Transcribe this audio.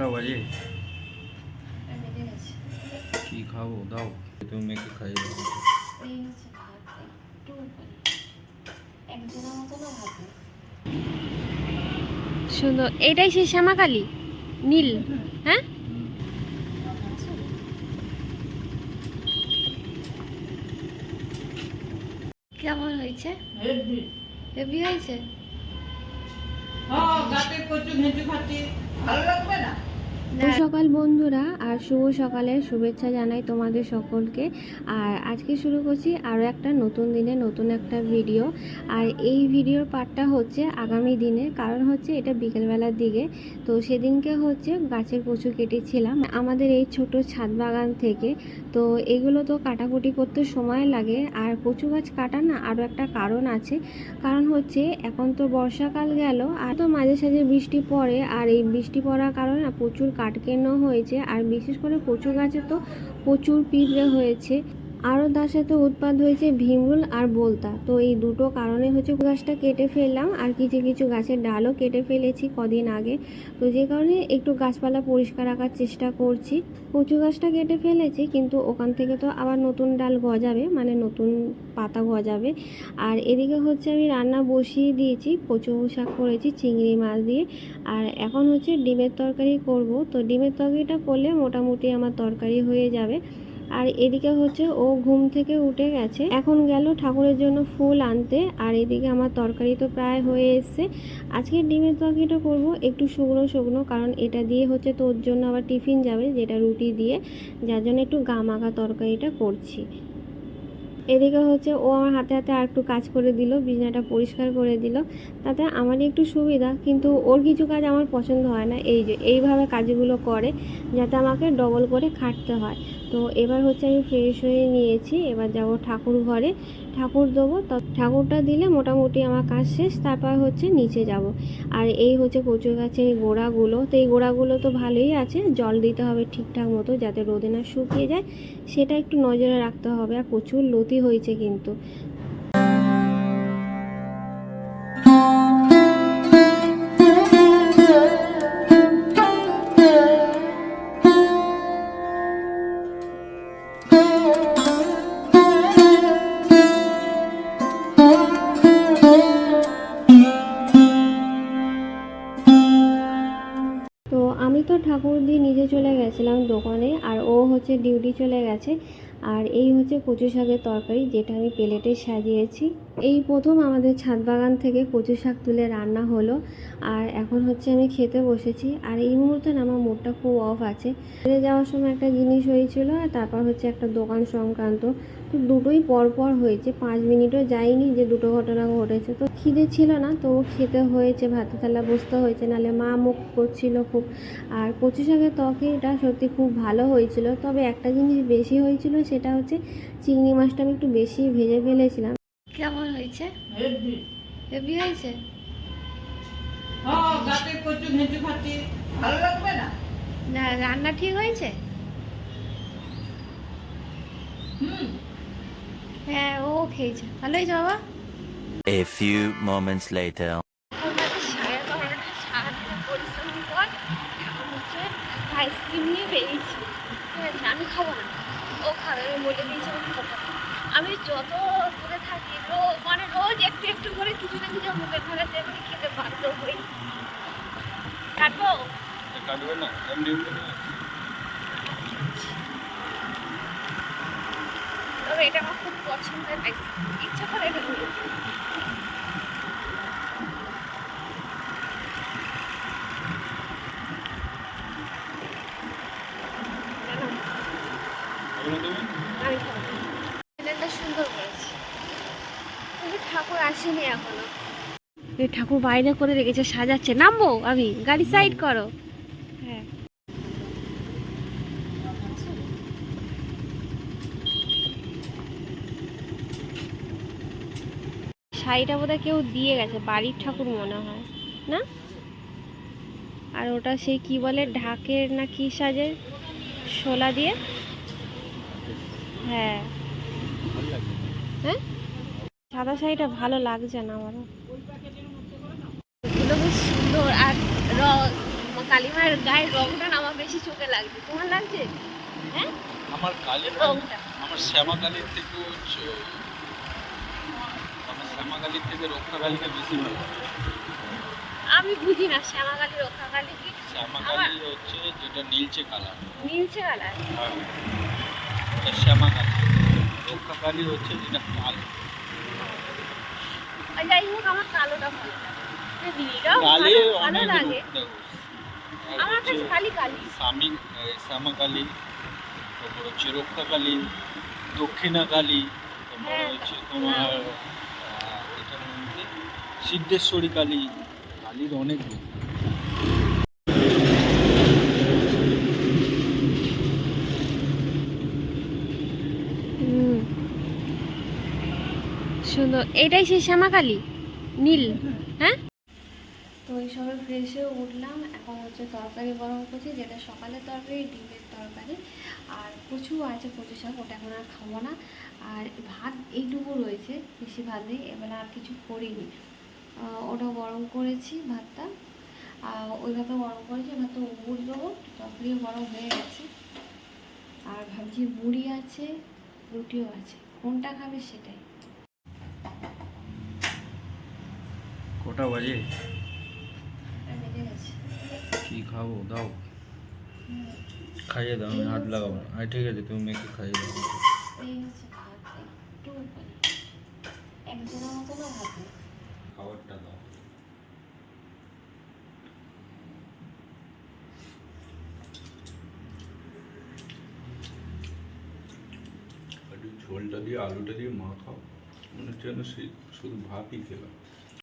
নটা বাজে। কি খাব? দাও তুমি মেয়েকে না নেই। সুন্দর এটাই সেই শ্যামাকালী নীল হ্যাঁ? কেমন হয়েছে? হেভি। হয়েছে? শুভ সকাল বন্ধুরা, আর শুভ সকালের শুভেচ্ছা জানাই তোমাদের সকলকে। আর আজকে শুরু করছি আরও একটা নতুন দিনে নতুন একটা ভিডিও। আর এই ভিডিওর পার্টটা হচ্ছে আগামী দিনে কারণ হচ্ছে এটা বিকেলবেলার দিকে। তো সেদিনকে হচ্ছে গাছের কচু কেটেছিলাম আমাদের এই ছোট ছাদ বাগান থেকে। তো এগুলো তো কাটাকুটি করতে সময় লাগে, আর কচু গাছ কাটা না আরও একটা কারণ আছে। কারণ হচ্ছে এখন তো বর্ষাকাল গেল, আর তো মাঝে সাঝে বৃষ্টি পড়ে, আর এই বৃষ্টি পড়ার কারণে প্রচুর কাঠকেন্দ্র হয়েছে আর বিশেষ করে কচু গাছে তো প্রচুর পিঁপড়ে হয়েছে। আরও তার সাথে উৎপাদ হয়েছে ভীমরুল আর বলতা। তো এই দুটো কারণে হচ্ছে গাছটা কেটে ফেললাম, আর কিছু কিছু গাছের ডালও কেটে ফেলেছি কদিন আগে। তো যে কারণে একটু গাছপালা পরিষ্কার রাখার চেষ্টা করছি। কচু গাছটা কেটে ফেলেছি, কিন্তু ওখান থেকে তো আবার নতুন ডাল গজাবে মানে নতুন পাতা গজাবে। আর এদিকে হচ্ছে আমি রান্না বসিয়ে দিয়েছি, কচু শাক করেছি, চিংড়ি মাছ দিয়ে। আর এখন হচ্ছে ডিমের তরকারি করব। তো ডিমের তরকারিটা করলে মোটামুটি আমার তরকারি হয়ে যাবে। আর এদিকে হচ্ছে ও ঘুম থেকে উঠে গেছে। এখন গেল ঠাকুরের জন্য ফুল আনতে। আর এদিকে আমার তরকারি তো প্রায় হয়ে এসছে। আজকে ডিমের তরকারিটা করব একটু শুকনো শুকনো, কারণ এটা দিয়ে হচ্ছে তোর জন্য আবার টিফিন যাবে, যেটা রুটি দিয়ে। যার জন্য একটু গামাখা তরকারিটা করছি। এদিকে হচ্ছে ও আমার হাতে হাতে আর একটু কাজ করে দিল, বিছানাটা পরিষ্কার করে দিল। তাতে আমারই একটু সুবিধা, কিন্তু ওর কিছু কাজ আমার পছন্দ হয় না। এই যে, এইভাবে কাজগুলো করে যাতে আমাকে ডবল করে খাটতে হয়। তো এবার হচ্ছে আমি ফ্রেশ হয়ে নিয়েছি, এবার যাব ঠাকুর ঘরে। ঠাকুর দেবো, তো ঠাকুরটা দিলে মোটামুটি আমার কাজ শেষ, তারপর হচ্ছে নিচে যাব। আর এই হচ্ছে কচু গাছের গোড়াগুলো, তো এই গোড়াগুলো তো ভালোই আছে, জল দিতে হবে ঠিকঠাক মতো যাতে রোদে না শুকিয়ে যায়, সেটা একটু নজরে রাখতে হবে, আর প্রচুর লতি হয়েছে কিন্তু। ঠাকুর দিয়ে নিজে চলে গেছিলাম দোকানে আর ও হচ্ছে ডিউটি চলে গেছে। আর এই হচ্ছে কচু শাকের তরকারি, যেটা আমি প্লেটে সাজিয়েছি। এই প্রথম আমাদের ছাদ বাগান থেকে কচু শাক তুলে রান্না হলো। আর এখন হচ্ছে আমি খেতে বসেছি। আর এই মুহূর্তে আমার মুডটা খুব অফ আছে। ফিরে যাওয়ার সময় একটা জিনিস হয়েছিল, আর তারপর হচ্ছে একটা দোকান সংক্রান্ত। তো দুটোই পরপর হয়েছে, পাঁচ মিনিটও যায়নি যে দুটো ঘটনা ঘটেছে। তো খিদে ছিল না তো খেতে হয়েছে ভাতে থালা বসতে হয়েছে, নাহলে মা মুখ করছিল খুব। আর কচু শাকের তরকারিটা সত্যি খুব ভালো হয়েছিল, তবে একটা জিনিস বেশি হয়েছিল সেটা হচ্ছে চিংড়ি মাছটা আমি একটু বেশি ভেজে ফেলেছিলাম। কেমন হয়েছে? হেভি। হয়েছে? না? রান্না ঠিক হয়েছে? হ্যাঁ ও খেয়েছে। ভালো হয়েছে বাবা? A few moments later. Ice cream নিয়ে বেরিয়েছি। আমি খাব না। বলে দিয়েছি আমি। আমি যত দূরে থাকি রোজ মানে রোজ একটু একটু করে কিছু না কিছু মুখে ধরে যেমনি খেতে বাধ্য হই। কাটবো? কাটবে না এমনি তবে এটা আমার খুব পছন্দের ইচ্ছা করে এটা নিয়ে আমি খাব প্যান্ডেলটা সুন্দর করেছে। ঠাকুর আসেনি এখনও। ঠাকুর বাইরে করে রেখেছে সাজাচ্ছে। নামবো আমি গাড়ি সাইড করো। হ্যাঁ। শাড়িটা বোধহয় কেউ দিয়ে গেছে বাড়ির ঠাকুর মনে হয় না? আর ওটা সেই কি বলে ঢাকের না কি সাজে শোলা দিয়ে? হ্যাঁ। হ্যাঁ সাদা শাড়িটা ভালো লাগছে না আমারও এগুলো বেশ সুন্দর আর র কালিমার গায়ের রংটা না আমার বেশি চোখে লাগছে। তোমার লাগছে? হ্যাঁ? আমার কালী রংটা। আমার শ্যামা কালীর থেকে আমার শ্যামা কালীর থেকে রক্ষা কালীকে বেশি ভালো। আমি বুঝি না শ্যামা কালী রক্ষা কালী কি? শ্যামা আমার- হচ্ছে যেটা নীলচে কালার। নীলচে কালার? এটা শ্যামা কালী রক্ষা কালী হচ্ছে যেটা কালো। যাই হোক আমার কালোটা ভালো লাগে। না, কালী অনেক লাগে। আমার কাছে খালি কালী। স্বামী শ্যামা কালী তারপর হচ্ছে রক্ষা কালী দক্ষিণা কালী তারপরে হ্যাঁ, হচ্ছে তোমার মধ্যে সিদ্ধেশ্বরী কালী কালীর অনেক সুন্দর। এটাই সেই শ্যামাকালী? নীল হ্যাঁ? তো ওই সবে ফ্রেশ উঠলাম, এখন হচ্ছে তরকারি গরম করছি, যেটা সকালের তরকারি, ডিমের তরকারি। আর কচু আছে, কচু শাক, ওটা এখন আর খাব না। আর ভাত এইটুকু রয়েছে, বেশি ভাত নেই, এবার আর কিছু করিনি। ওটা গরম করেছি ভাতটা। আর ওই ভাতটা গরম করেছি ভাতটা উড় দেবো, তরকারিও গরম হয়ে গেছে। আর ভাবছি মুড়ি আছে, রুটিও আছে। কোনটা খাবে সেটাই। কটা বাজে? কি খাব? দাও। খাইয়ে দাও আমি হাত লাগাবো না। আরে ঠিক আছে তুমি মেয়েকে খাইয়ে দাও। খাবারটা দাও। একটু ঝোলটা দিয়ে আলুটা দিয়ে মাখাও। মনে হচ্ছে যেন সেই শুধু ভাতই খেলাম।